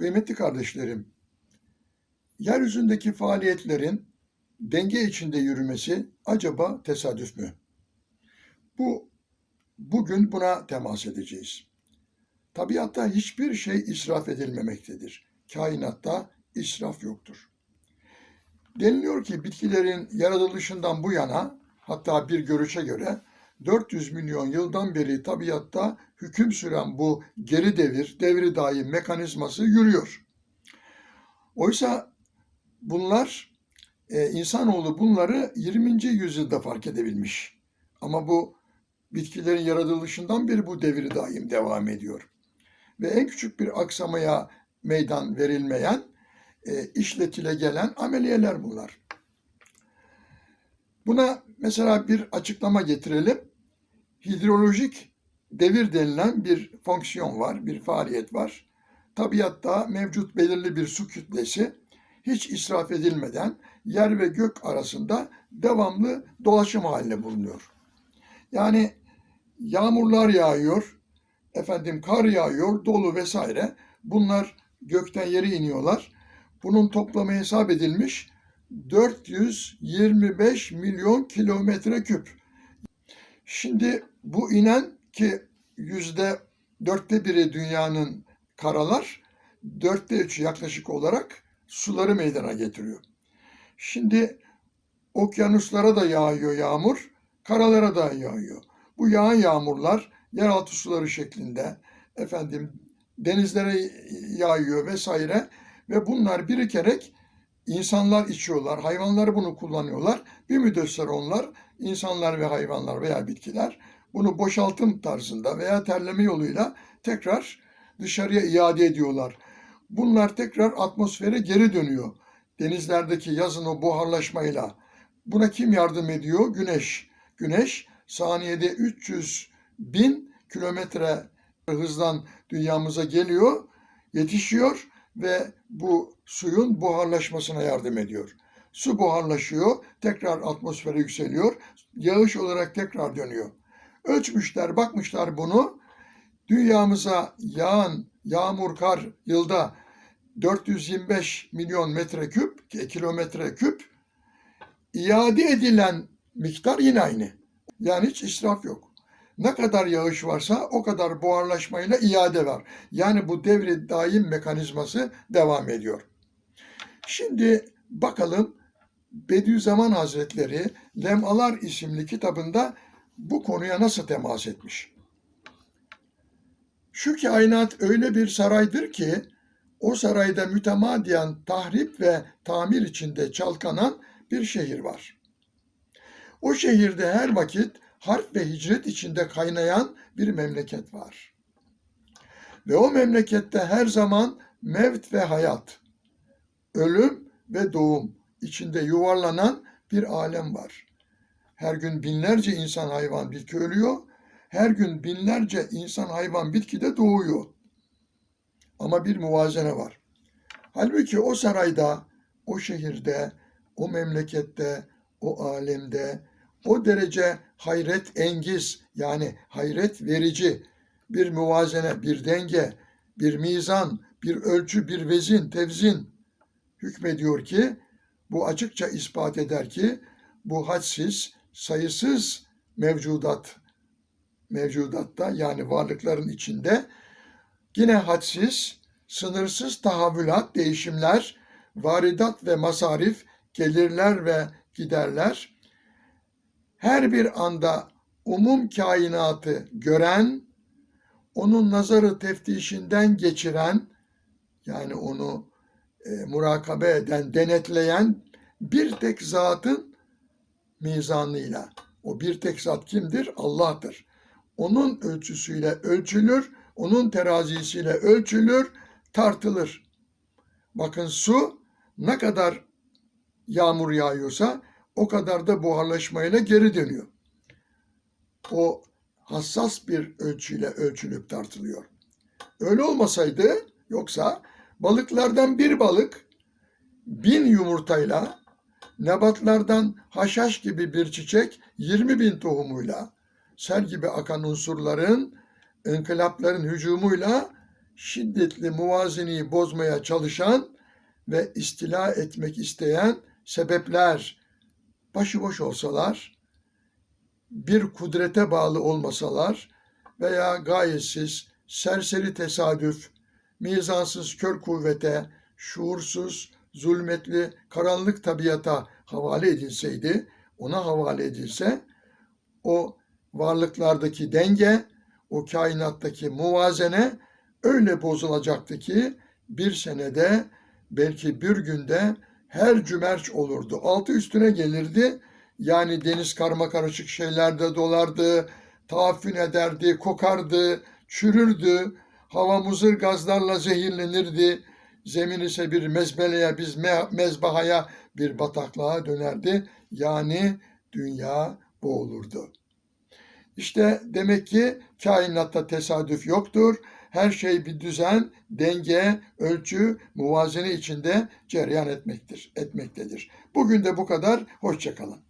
Kıymetli kardeşlerim, yeryüzündeki faaliyetlerin denge içinde yürümesi acaba tesadüf mü? Bu bugün buna temas edeceğiz. Tabiatta hiçbir şey israf edilmemektedir. Kainatta israf yoktur. Deniliyor ki bitkilerin yaratılışından bu yana hatta bir görüşe göre 400 milyon yıldan beri tabiatta hüküm süren bu geri devir, devri daim mekanizması yürüyor. Oysa bunlar, e, insanoğlu bunları 20. yüzyılda fark edebilmiş. Ama bu bitkilerin yaratılışından beri bu devri daim devam ediyor. Ve en küçük bir aksamaya meydan verilmeyen, e, işletile gelen ameliyeler bunlar. Buna mesela bir açıklama getirelim. Hidrolojik devir denilen bir fonksiyon var, bir faaliyet var. Tabiatta mevcut belirli bir su kütlesi hiç israf edilmeden yer ve gök arasında devamlı dolaşım haline bulunuyor. Yani yağmurlar yağıyor, efendim kar yağıyor, dolu vesaire. Bunlar gökten yere iniyorlar. Bunun toplamı hesap edilmiş 425 milyon kilometre küp. Şimdi bu inen ki yüzde dörtte biri dünyanın karalar, dörtte üçü yaklaşık olarak suları meydana getiriyor. Şimdi okyanuslara da yağıyor yağmur, karalara da yağıyor. Bu yağan yağmurlar yeraltı suları şeklinde efendim denizlere yağıyor vesaire ve bunlar birikerek insanlar içiyorlar, hayvanlar bunu kullanıyorlar. Bir müddet sonra onlar insanlar ve hayvanlar veya bitkiler bunu boşaltım tarzında veya terleme yoluyla tekrar dışarıya iade ediyorlar. Bunlar tekrar atmosfere geri dönüyor. Denizlerdeki yazın o buharlaşmayla. Buna kim yardım ediyor? Güneş. Güneş saniyede 300 bin kilometre hızdan dünyamıza geliyor, yetişiyor ve bu suyun buharlaşmasına yardım ediyor. Su buharlaşıyor, tekrar atmosfere yükseliyor, yağış olarak tekrar dönüyor. Ölçmüşler, bakmışlar bunu. Dünyamıza yağan yağmur, kar yılda 425 milyon metreküp, kilometre küp iade edilen miktar yine aynı. Yani hiç israf yok. Ne kadar yağış varsa o kadar buharlaşmayla iade var. Yani bu devri daim mekanizması devam ediyor. Şimdi bakalım Bediüzzaman Hazretleri Lemalar isimli kitabında bu konuya nasıl temas etmiş? Şu kainat öyle bir saraydır ki o sarayda mütemadiyen tahrip ve tamir içinde çalkanan bir şehir var. O şehirde her vakit harp ve hicret içinde kaynayan bir memleket var. Ve o memlekette her zaman mevt ve hayat, ölüm ve doğum içinde yuvarlanan bir alem var. Her gün binlerce insan, hayvan, bitki ölüyor. Her gün binlerce insan, hayvan, bitki de doğuyor. Ama bir muvazene var. Halbuki o sarayda, o şehirde, o memlekette, o alemde o derece hayret engiz yani hayret verici bir muvazene, bir denge, bir mizan, bir ölçü, bir vezin, tevzin hükmediyor ki bu açıkça ispat eder ki bu hadsiz, sayısız mevcudat mevcudatta yani varlıkların içinde yine hadsiz, sınırsız tahavvülat, değişimler, varidat ve masarif, gelirler ve giderler. Her bir anda umum kainatı gören, onun nazarı teftişinden geçiren, yani onu e, murakabe eden, denetleyen bir tek zatın mizanıyla. O bir tek zat kimdir? Allah'tır. Onun ölçüsüyle ölçülür, onun terazisiyle ölçülür, tartılır. Bakın su ne kadar yağmur yağıyorsa o kadar da buharlaşmayla geri dönüyor. O hassas bir ölçüyle ölçülüp tartılıyor. Öyle olmasaydı yoksa balıklardan bir balık bin yumurtayla nebatlardan haşhaş gibi bir çiçek 20 bin tohumuyla sel gibi akan unsurların, inkılapların hücumuyla şiddetli muvazeneyi bozmaya çalışan ve istila etmek isteyen sebepler. Başıboş olsalar, bir kudrete bağlı olmasalar veya gayetsiz, serseri tesadüf, mizansız kör kuvvete, şuursuz, zulmetli, karanlık tabiata havale edilseydi, ona havale edilse, o varlıklardaki denge, o kainattaki muvazene öyle bozulacaktı ki bir senede belki bir günde her cümerç olurdu. Altı üstüne gelirdi. Yani deniz karma karışık şeylerde dolardı, tahaffün ederdi, kokardı, çürürdü. Hava muzır gazlarla zehirlenirdi. Zemin ise bir mezbeleye, biz mezbahaya, bir bataklığa dönerdi. Yani dünya boğulurdu. İşte demek ki kainatta tesadüf yoktur. Her şey bir düzen, denge, ölçü, muvazene içinde cereyan etmektir, etmektedir. Bugün de bu kadar. Hoşçakalın.